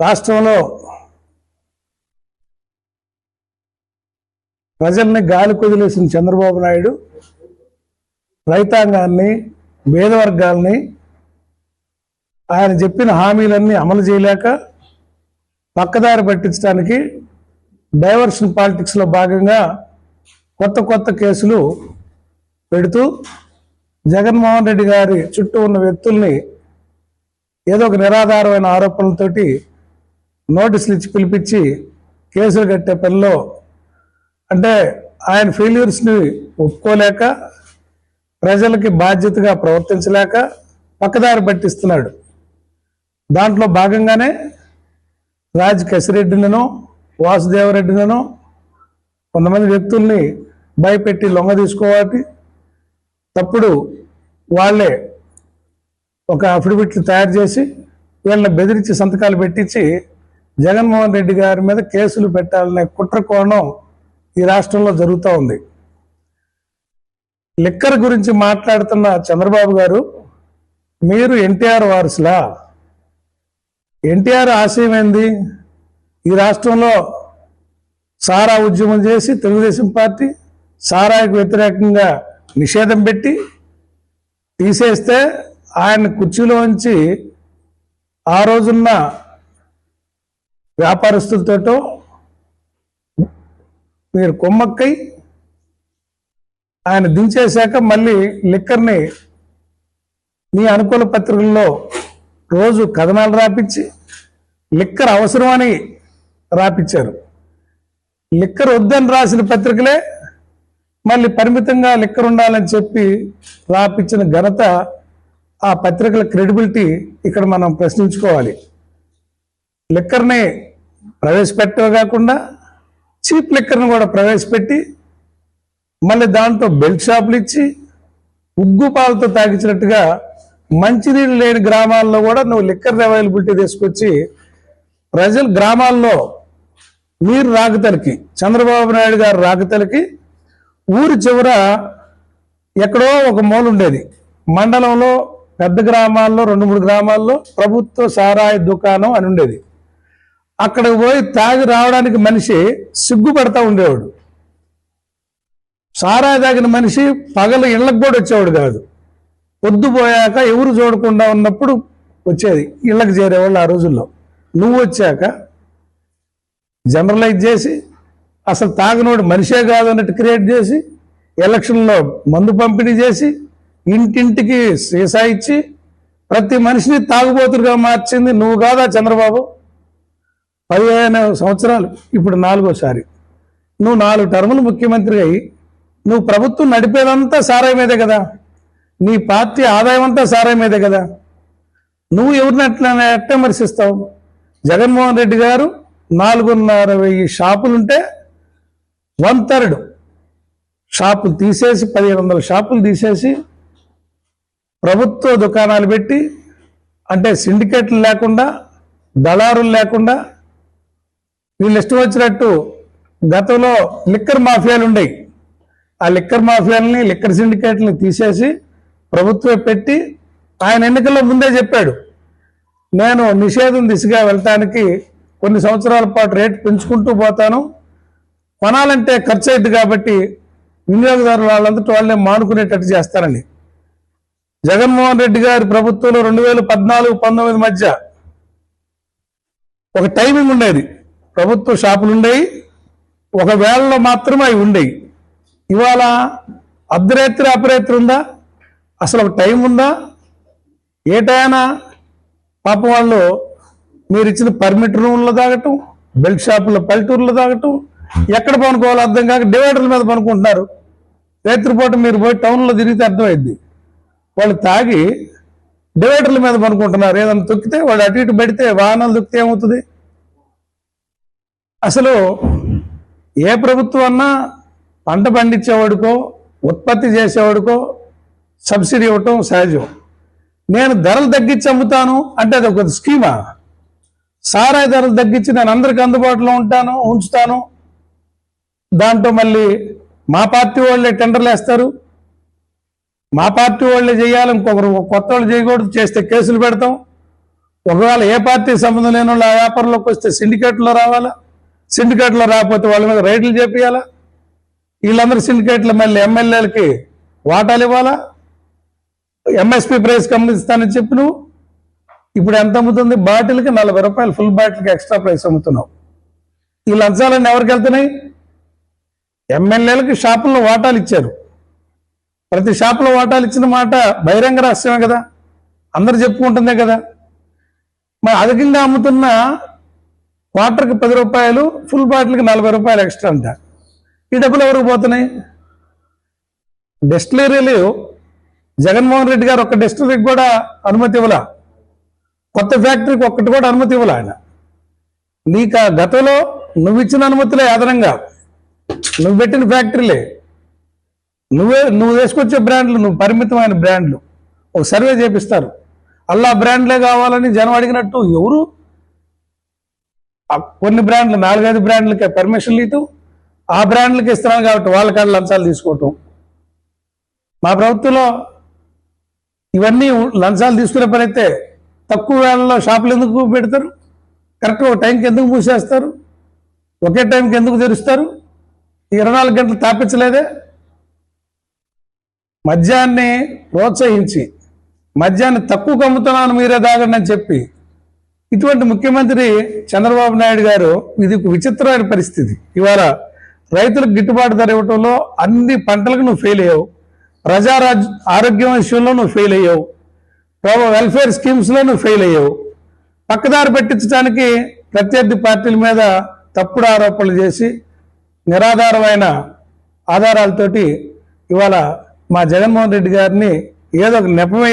రాష్ట్రంలో ప్రజల్ని గాలి కుదిలేసిన చంద్రబాబు నాయుడు రైతాంగాన్ని పేదవర్గాల్ని ఆయన చెప్పిన హామీలన్నీ అమలు చేయలేక పక్కదారి పట్టించడానికి డైవర్షన్ పాలిటిక్స్లో భాగంగా కొత్త కొత్త కేసులు పెడుతూ జగన్మోహన్ రెడ్డి గారి చుట్టూ ఉన్న వ్యక్తుల్ని ఏదో ఒక నిరాధారమైన ఆరోపణలతోటి నోటీసులు ఇచ్చి పిలిపించి కేసులు కట్టే పనిలో అంటే ఆయన ఫెయిల్యూర్స్ని ఒప్పుకోలేక ప్రజలకి బాధ్యతగా ప్రవర్తించలేక పక్కదారి పట్టిస్తున్నాడు. దాంట్లో భాగంగానే రాజ్ కసిరెడ్డినను వాసుదేవరెడ్డినను కొంతమంది వ్యక్తుల్ని భయపెట్టి లొంగ తీసుకోవాలి. తప్పుడు వాళ్ళే ఒక అఫిడవిట్లు తయారు చేసి వీళ్ళని బెదిరించి సంతకాలు పెట్టించి జగన్మోహన్ రెడ్డి గారి మీద కేసులు పెట్టాలనే కుట్ర కోణం ఈ రాష్ట్రంలో జరుగుతూ ఉంది. లిక్కర్ గురించి మాట్లాడుతున్న చంద్రబాబు గారు మీరు ఎన్టీఆర్ వారసులా? ఎన్టీఆర్ ఆశయం ఏంది? ఈ రాష్ట్రంలో సారా ఉద్యమం చేసి తెలుగుదేశం పార్టీ సారాకు వ్యతిరేకంగా నిషేధం పెట్టి తీసేస్తే ఆయన కుర్చీలో ఉంచి ఆ రోజున్న వ్యాపారస్తులతోటో మీరు కొమ్మక్కై ఆయన దించేశాక మళ్ళీ లిక్కర్ని మీ అనుకూల పత్రికల్లో రోజు కథనాలు రాపించి లిక్కర్ అవసరమని రాపించారు. లిక్కర్ వద్దని రాసిన పత్రికలే మళ్ళీ పరిమితంగా లిక్కర్ ఉండాలని చెప్పి రాపించిన ఘనత ఆ పత్రికల క్రెడిబిలిటీ ఇక్కడ మనం ప్రశ్నించుకోవాలి. లిక్కర్ని ప్రవేశపెట్టవ కాకుండా చీప్ లిక్కర్ని కూడా ప్రవేశపెట్టి మళ్ళీ దాంట్లో బెల్ట్ షాపులు ఇచ్చి ఉగ్గు పాలతో తాగించినట్టుగా మంచినీళ్ళు లేని గ్రామాల్లో కూడా నువ్వు లిక్కర్ అవైలబిలిటీ తీసుకొచ్చి ప్రజలు గ్రామాల్లో మీరు రాకతలకి చంద్రబాబు నాయుడు గారు రాకతలకి ఊరి చివర ఎక్కడో ఒక మూల ఉండేది. మండలంలో పెద్ద గ్రామాల్లో రెండు మూడు గ్రామాల్లో ప్రభుత్వ సారాయి దుకాణం అని ఉండేది. అక్కడికి పోయి తాగి రావడానికి మనిషి సిగ్గుపడతా ఉండేవాడు. సారా తాగిన మనిషి పగలు ఇళ్ళకు కూడా వచ్చేవాడు కాదు. పొద్దుపోయాక ఎవరు చూడకుండా ఉన్నప్పుడు వచ్చేది. ఇళ్ళకి చేరేవాళ్ళు ఆ రోజుల్లో. నువ్వు వచ్చాక జనరలైజ్ చేసి అసలు తాగినోడు మనిషే కాదు అన్నట్టు క్రియేట్ చేసి ఎలక్షన్లో మందు పంపిణీ చేసి ఇంటింటికి సీసా ఇచ్చి ప్రతి మనిషిని తాగుబోతులుగా మార్చింది నువ్వు కాదా చంద్రబాబు? పదిహేను సంవత్సరాలు. ఇప్పుడు నాలుగోసారి. నువ్వు నాలుగు టర్ములు ముఖ్యమంత్రి అయ్యి నువ్వు ప్రభుత్వం నడిపేదంతా సారాయి మీదే కదా? నీ పార్టీ ఆదాయం అంతా సారాయి మీదే కదా? నువ్వు ఎవరిని అట్లా ఎట్ట విమర్శిస్తావు? జగన్మోహన్ రెడ్డి గారు నాలుగున్నర వెయ్యి షాపులుంటే వన్ థర్డ్ షాపులు తీసేసి పదిహేను వందల షాపులు తీసేసి ప్రభుత్వ దుకాణాలు పెట్టి అంటే సిండికేట్లు లేకుండా దళారులు లేకుండా వీళ్ళు ఇష్టం వచ్చినట్టు గతంలో లిక్కర్ మాఫియాలు ఉండేవి ఆ లిక్కర్ మాఫియాలని లిక్కర్ సిండికేట్ని తీసేసి ప్రభుత్వం పెట్టి ఆయన ఎన్నికల్లో ముందే చెప్పాడు నేను నిషేధం దిశగా వెళ్ళటానికి కొన్ని సంవత్సరాల పాటు రేటు పెంచుకుంటూ పోతాను. కొనాలంటే ఖర్చు అయింది కాబట్టి వినియోగదారులు వాళ్ళంతటి వాళ్ళే మానుకునేటట్టు చేస్తారని. జగన్మోహన్ రెడ్డి గారి ప్రభుత్వంలో రెండు వేల పద్నాలుగు పంతొమ్మిది మధ్య ఒక టైమింగ్ ఉండేది. ప్రభుత్వ షాపులు ఉండేవి ఒక వేళలో మాత్రమే అవి ఉండేవి ఇవాళ అర్ధరాత్రి అపరేత్రి ఉందా? అసలు ఒక టైం ఉందా? ఏ టైనా పాపం వాళ్ళు మీరు ఇచ్చిన పర్మిట్ రూమ్లో తాగటం బెల్ట్ షాపుల్లో పల్లెటూరులో తాగటం ఎక్కడ పనుకోవాలో అర్థం కాక డివైడర్ల మీద పనుకుంటున్నారు. రేత్రిపూట మీరు పోయి టౌన్లో తిరిగితే అర్థమైంది వాళ్ళు తాగి డివైడర్ల మీద పనుకుంటున్నారు. ఏదైనా తొక్కితే వాడు అటు ఇటు పెడితే వాహనాలు తొక్కితే ఏమవుతుంది? అసలు ఏ ప్రభుత్వం అన్నా పంట పండించేవాడికో ఉత్పత్తి చేసేవాడికో సబ్సిడీ ఇవ్వటం సహజం. నేను ధరలు తగ్గించి అమ్ముతాను అంటే అది ఒక స్కీమా? సారాయి ధరలు తగ్గించి నేను అందరికి అందుబాటులో ఉంటాను ఉంచుతాను. దాంట్లో మళ్ళీ మా పార్టీ వాళ్ళే టెండర్లు వేస్తారు. మా పార్టీ వాళ్ళే చేయాలి ఇంకొకరు కొత్త వాళ్ళు చేయకూడదు చేస్తే కేసులు పెడతాం. ఒకవేళ ఏ పార్టీ సంబంధం లేని వాళ్ళు ఆ వ్యాపారంలోకి వస్తే సిండికేట్లో రావాలా. సిండికేట్లో రాకపోతే వాళ్ళ మీద రైడ్లు చేపియాలా వీళ్ళందరూ సిండికేట్లు మళ్ళీ ఎమ్మెల్యేలకి వాటాలు ఇవ్వాలా? ఎంఎస్పి ప్రైస్ గమనిస్తానని చెప్పి నువ్వు? ఇప్పుడు ఎంత అమ్ముతుంది? బాటిల్కి నలభై రూపాయలు ఫుల్ బాటిల్కి ఎక్స్ట్రా ప్రైస్ అమ్ముతున్నావు. ఈ లంచాలన్నీ ఎవరికి వెళ్తున్నాయి? ఎమ్మెల్యేలకు షాపుల్లో వాటాలు ఇచ్చారు. ప్రతి షాపులో వాటాలు ఇచ్చిన మాట బహిరంగ రహస్యమే కదా? అందరు చెప్పుకుంటుందే కదా? మరి అధికంగా అమ్ముతున్న క్వార్టర్కి పది రూపాయలు ఫుల్ బాటిల్కి నలభై రూపాయలు ఎక్స్ట్రా అంట. ఈ డబ్బులు ఎవరికి పోతున్నాయి? డెస్టిలరీలు జగన్మోహన్ రెడ్డి గారు ఒక డెస్టిలరీకి కూడా అనుమతి ఇవ్వలా. కొత్త ఫ్యాక్టరీకి ఒక్కటి కూడా అనుమతి ఇవ్వలే ఆయన. నీకు ఆ గతంలో నువ్వు ఇచ్చిన అనుమతులే అదనంగా. నువ్వు పెట్టిన ఫ్యాక్టరీలే. నువ్వే నువ్వు వేసుకొచ్చే బ్రాండ్లు నువ్వు పరిమితమైన బ్రాండ్లు. ఒక సర్వే చేపిస్తారు. అల్లా బ్రాండ్లే కావాలని జనం అడిగినట్టు ఎవరు కొన్ని బ్రాండ్లు నాలుగైదు బ్రాండ్లకే పర్మిషన్లు ఇటు ఆ బ్రాండ్లకి ఇస్తున్నాను కాబట్టి వాళ్ళ కాడ లంచాలు తీసుకోవటం. మా ప్రభుత్వంలో ఇవన్నీ లంచాలు తీసుకునే పని అయితే తక్కువ వేళల్లో షాపులు ఎందుకు పెడతారు? కరెక్ట్గా ఒక టైంకి ఎందుకు మూసేస్తారు? ఒకే టైంకి ఎందుకు తెరుస్తారు? ఈ ఇరవై నాలుగు గంటలు తాపించలేదే? మద్యాన్ని ప్రోత్సహించి మద్యాన్ని తక్కువ అమ్ముతున్నాను మీరే దాగండి అని చెప్పి ఇటువంటి ముఖ్యమంత్రి చంద్రబాబు నాయుడు గారు ఇది ఒక విచిత్రమైన పరిస్థితి. ఇవాళ రైతులకు గిట్టుబాటు ధర ఇవ్వటంలో అన్ని పంటలకు నువ్వు ఫెయిల్ అయ్యావు. ప్రజారాజ్ ఆరోగ్యం విషయంలో నువ్వు ఫెయిల్ అయ్యావు. వెల్ఫేర్ స్కీమ్స్లో నువ్వు ఫెయిల్ అయ్యావు. పక్కదారి పెట్టించడానికి ప్రత్యర్థి పార్టీల మీద తప్పుడు ఆరోపణలు చేసి నిరాధారమైన ఆధారాలతోటి ఇవాళ మా జగన్మోహన్ రెడ్డి గారిని ఏదో ఒక నెపమే